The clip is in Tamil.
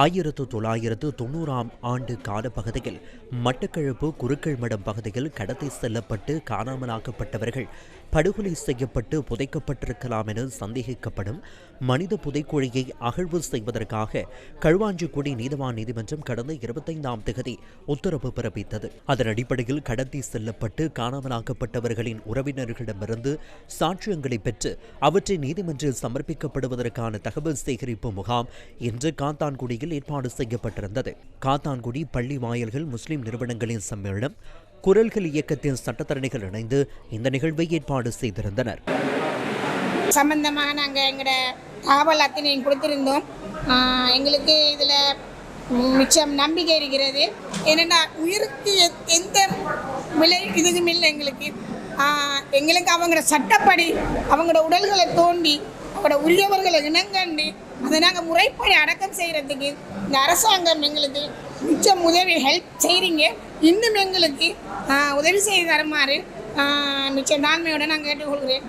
ஆயிரத்து தொள்ளாயிரத்து தொண்ணூறாம் ஆண்டு காலப்பகுதியில் மட்டக்களப்பு குருக்கள்மடம் பகுதியில் கடத்தி செல்லப்பட்டு காணாமலாக்கப்பட்டவர்கள் படுகொலை செய்யப்பட்டு புதைக்கப்பட்டிருக்கலாம் என சந்தேகிக்கப்படும் மனித புதைக்குழியை அகழ்வு செய்வதற்காக களுவாஞ்சிக்குடி நீதவான் நீதிமன்றம் கடந்த இருபத்தைந்தாம் தேதி உத்தரவு பிறப்பித்தது. அதன் அடிப்படையில் கடத்தி செல்லப்பட்டு காணாமலாக்கப்பட்டவர்களின் உறவினர்களிடமிருந்து சாட்சியங்களை பெற்று அவற்றை நீதிமன்றில் சமர்ப்பிக்கப்படுவதற்கான தகவல் சேகரிப்பு முகாம் இன்று சார்பில் ஏற்பாடு செய்யப்பட்டிருந்தது. காத்தான்குடி பள்ளி வாயல்கள் முஸ்லிம் நிறுவனங்களின் சம்மேளனம் குரல்கள் இயக்கத்தின் சட்டத்தரணிகள் இணைந்து இந்த நிகழ்வை ஏற்பாடு செய்திருந்தனர். சம்பந்தமாக நாங்கள் எங்களோட தகவல் அத்தனை கொடுத்திருந்தோம். ஆஹ் எங்களுக்கு இதில் மிச்சம் நம்பிக்கை இருக்கிறது. என்னென்னா உயிருக்கு எந்த விலை இதுவும் இல்லை எங்களுக்கு. ஆஹ் எங்களுக்கு அவங்களோட சட்டப்படி அவங்களோட உடல்களை தோண்டி அவங்களோட உரியவர்களை இணங்கண்டு அதை நாங்கள் முறைப்படி அடக்கம் செய்கிறதுக்கு இந்த அரசாங்கம் எங்களுக்கு மிச்சம் உதவி ஹெல்ப் செய்கிறீங்க இன்னும் எங்களுக்கு ஆஹ் உதவி செய்து தருமாறு ஆஹ் மிச்சம் தாழ்மையோடு நான் கேட்டுக்கொள்கிறேன்.